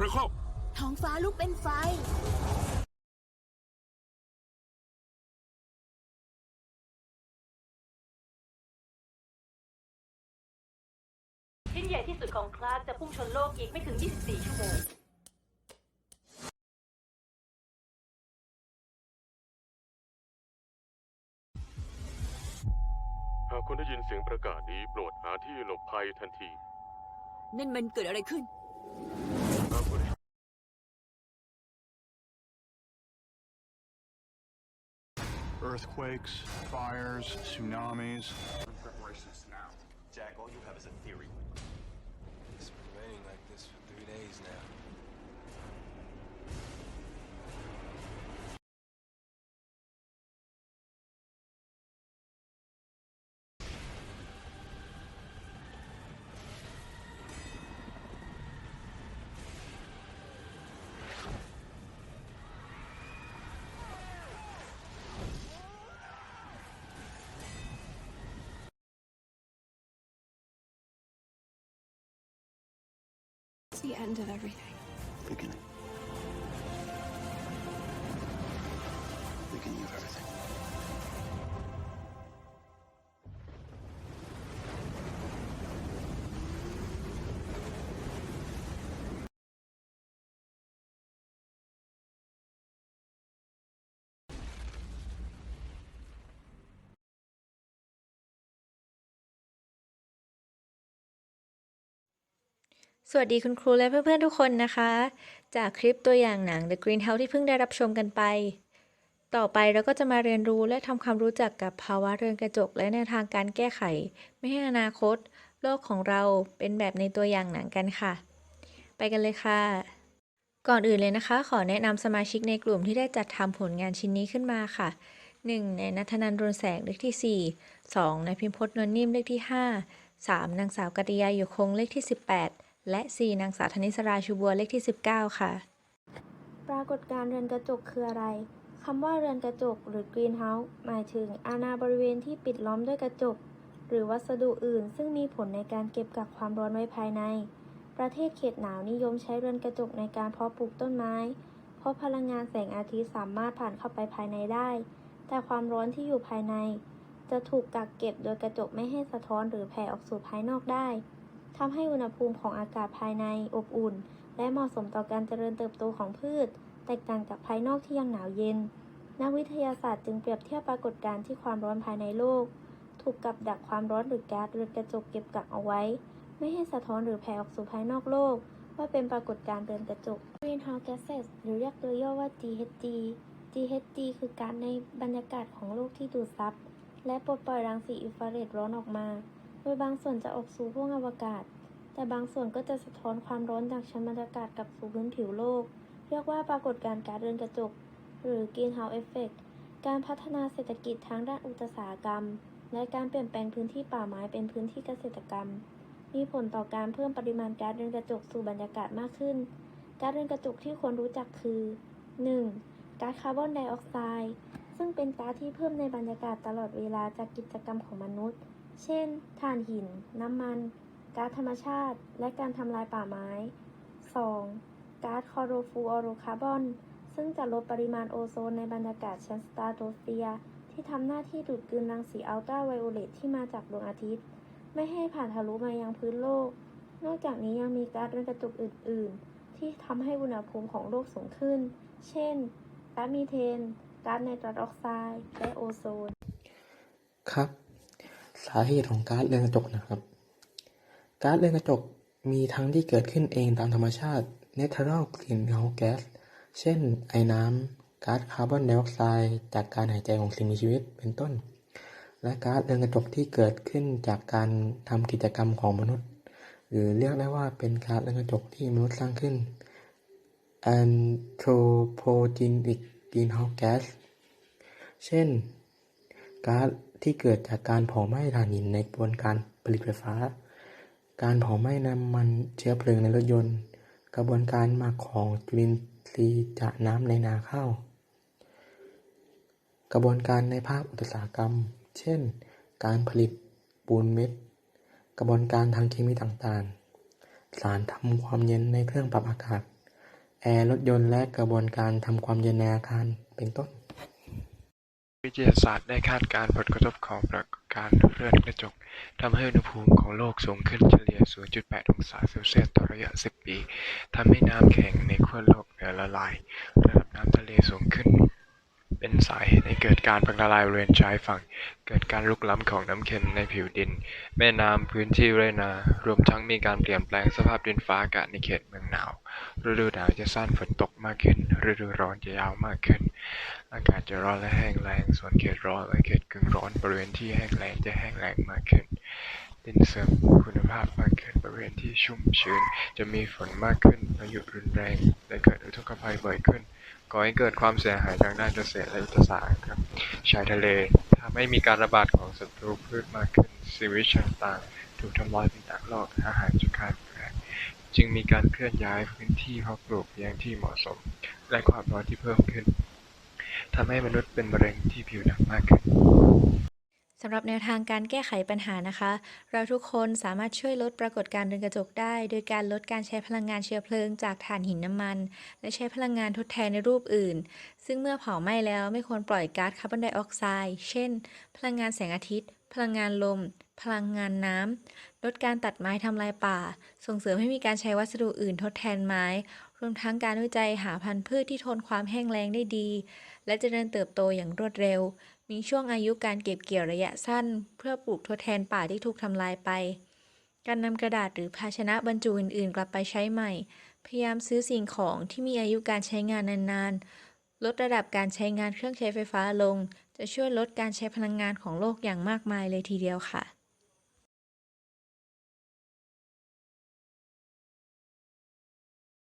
เร็วเข้าท้องฟ้าลุกเป็นไฟชิ้นใหญ่ที่สุดของคลาสจะพุ่งชนโลกอีกไม่ถึง 24 ชั่วโมง หากคุณได้ยินเสียงประกาศนี้โปรดหาที่หลบภัยทันที นั่นมันเกิดอะไรขึ้น Earthquakes, fires, tsunamis. preparations now. Jack, all you have is a theory. It's been raining like this for three days now. End of everything. Beginning. Beginning of everything. สวัสดีคุณครูและเพื่อนๆทุกคนนะคะ จากคลิปตัวอย่างหนัง The Greenhouse ที่เพิ่งได้รับชมกันไป ต่อไปเราก็จะมาเรียนรู้และทำความรู้จักกับภาวะเรือนกระจกและแนวทางการแก้ไข ไม่ให้อนาคต โลกของเราเป็นแบบในตัวอย่างหนังกันค่ะ ไปกันเลยค่ะ ก่อนอื่นเลยนะคะ ขอแนะนำสมาชิกในกลุ่มที่ได้จัดทำผลงานชิ้นนี้ขึ้นมาค่ะ 1. ในนัทนันรุนแสงเลขที่ 4 2. ในพิมพ์พจน์นวลนิ่มเลขที่ 5 3. นางสาวกัตยาอยู่คงเลขที่ 18 และ 4. นางสาวธนิสราชูบัวเลขที่ 19 ค่ะ ปรากฏการเรือนกระจกคืออะไรคำว่าเรือนกระจกหรือ greenhouse หมายถึงอาณาบริเวณที่ปิดล้อมด้วยกระจก หรือวัสดุอื่น ซึ่งมีผลในการเก็บกักความร้อนไว้ภายใน ประเทศเขตหนาวนิยมใช้เรือนกระจกในการเพาะปลูกต้นไม้ เพราะพลังงานแสงอาทิตย์สามารถผ่านเข้าไปภายในได้ แต่ความร้อนที่อยู่ภายใน จะถูกกักเก็บโดยกระจกไม่ให้สะท้อนหรือแผ่ออกสู่ภายนอกได้ ทำให้อุณหภูมิของอากาศภายในอบอุ่น และเหมาะสมต่อการเจริญเติบโตของพืช แตกต่างจากภายนอกที่ยังหนาวเย็น นักวิทยาศาสตร์จึงเปรียบเทียบปรากฏการณ์ที่ความร้อนภายในโลก ถูกกับดักความร้อนหรือแก๊สเรือกระจกเก็บกักเอาไว้ ไม่ให้สะท้อนหรือแผ่ออกสู่ภายนอกโลก ว่าเป็นปรากฏการณ์เรือนกระจก Greenhouse gases หรือเรียกโดยย่อว่า GHG GHG คือก๊าซในบรรยากาศของโลกที่ดูดซับและปลดปล่อยรังสีอินฟราเรดร้อนออกมา โดยบางส่วนจะออกสู่ห้วงอวกาศ แต่บางส่วนก็จะสะท้อนความร้อนจากชั้นบรรยากาศกลับสู่พื้นผิวโลก เรียกว่าปรากฏการณ์กาซเรือนกระจก หรือ Greenhouse Effect การพัฒนาเศรษฐกิจทางด้านอุตสาหกรรม และการเปลี่ยนแปลงพื้นที่ป่าไม้เป็นพื้นที่เกษตรกรรม มีผลต่อการเพิ่มปริมาณก๊าซเรือนกระจกสู่บรรยากาศมากขึ้นก๊าซเรือนกระจกที่ควรรู้จักคือ 1. ก๊าซคาร์บอนไดออกไซด์ซึ่งเป็นก๊าซที่เพิ่มในบรรยากาศตลอดเวลาจากกิจกรรมของมนุษย์ เช่น ถ่านหิน น้ำมัน ก๊าซธรรมชาติ และการทำลายป่าไม้ 2. ก๊าซคลอโรฟูออโรคาร์บอน ซึ่งจะลดปริมาณโอโซนในบรรยากาศชั้นสตราโตเฟียร์ที่ทำหน้าที่ดูดกลืนรังสีอัลตราไวโอเลตที่มาจากดวงอาทิตย์ ไม่ให้ผ่านทะลุมายังพื้นโลก นอกจากนี้ยังมีก๊าซเรือนกระจกอื่น ๆ ที่ทำให้อุณหภูมิของโลกสูงขึ้น เช่น ก๊าซมีเทน ก๊าซไนตรัสออกไซด์ และโอโซน ครับ สาเหตุของก๊าซเรือนกระจกนะครับก๊าซเรือนกระจกมีทั้งที่เกิดขึ้นเองตามธรรมชาติ natural greenhouse gas เช่น ไอน้ำก๊าซคาร์บอนไดออกไซด์จากการหายใจของสิ่งมีชีวิตเป็นต้น และก๊าซเรือนกระจกที่เกิดขึ้นจากการทำกิจกรรมของมนุษย์ หรือเรียกได้ว่าเป็นก๊าซเรือนกระจกที่มนุษย์สร้างขึ้น anthropogenic greenhouse gas เช่นก๊าซ ที่เกิดจากการเผาไหม้ถ่านหินในกระบวนการผลิตไฟฟ้า การเผาไหม้น้ำมันเชื้อเพลิงในรถยนต์ กระบวนการหมักของจุลินทรีย์จากน้ำในนาข้าว กระบวนการในภาคอุตสาหกรรม เช่น การผลิตปูนเม็ด กระบวนการทางเคมีต่างๆ สารทำความเย็นในเครื่องปรับอากาศ แอร์รถยนต์และกระบวนการทำความเย็นในอาคาร เป็นต้น วิทยาศาสตร์ได้คาดการณ์ผลกระทบของปรากฏการณ์เลือนกระจกทำให้อุณหภูมิของโลกสูงขึ้นเฉลี่ย 0.8 องศาเซลเซียสต่อระยะ 10 ปี ทำให้น้ำแข็งในขั้วโลกเหนือละลาย ระดับน้ำทะเลสูงขึ้น เป็นสาเหตุให้เกิดการพังละลายบริเวณชายฝั่ง เกิดการลุกล้ำของน้ำเค็มในผิวดิน แม่น้ำพื้นที่ไรนา รวมทั้งมีการเปลี่ยนแปลงสภาพดินฟ้าอากาศในเขตเมืองหนาว ฤดูหนาวจะสั้นฝนตกมากขึ้น ฤดูร้อนจะยาวมากขึ้น อากาศจะร้อนและแห้งแล้งส่วนเขตร้อนและเขตกึ่งร้อนบริเวณที่แห้งแล้งจะแห้งแล้งมากขึ้น ดินเสื่อมคุณภาพมากขึ้นบริเวณที่ชุ่มชื้น จะมีฝนมากขึ้นพายุรุนแรง และเกิดอุทกภัยบ่อยขึ้นก่อให้เกิดความเสียหายทางด้านเกษตรและยุทธศาสตร์ครับชายทะเลทำให้มีการระบาดของศัตรูพืชมากขึ้นชีวิตต่างๆถูกทำลายไปจากโลกอาหารจะขาดแคลนจึงมีการเคลื่อนย้ายพื้นที่เพาะปลูกไปยังที่เหมาะสม และความร้อนที่เพิ่มขึ้นทำให้มนุษย์เป็นมะเร็งที่ผิวหนังมากขึ้น สำหรับแนวทางการแก้ไขปัญหานะคะ เราทุกคนสามารถช่วยลดปรากฏการณ์เรือนกระจกได้ โดยการลดการใช้พลังงานเชื้อเพลิงจากถ่านหินน้ำมัน และใช้พลังงานทดแทนในรูปอื่น ซึ่งเมื่อเผาไหม้แล้วไม่ควรปล่อยก๊าซคาร์บอนไดออกไซด์เช่น พลังงานแสงอาทิตย์ พลังงานลม พลังงานน้ำลดการตัดไม้ทำลายป่า ส่งเสริมให้มีการใช้วัสดุอื่นทดแทนไม้ รวมทั้งการวิจัยหาพันธุ์พืชที่ทนความแห้งแล้งได้ดี และจะเจริญเติบโตอย่างรวดเร็ว มีช่วงอายุการเก็บเกี่ยวระยะสั้น เพื่อปลูกทดแทนป่าที่ถูกทำลายไป การนำกระดาษหรือภาชนะบรรจุอื่นๆ กลับไปใช้ใหม่ พยายามซื้อสิ่งของที่มีอายุการใช้งานนานๆ ลดระดับการใช้งานเครื่องใช้ไฟฟ้าลง จะช่วยลดการใช้พลังงานของโลกอย่างมากมายเลยทีเดียวค่ะ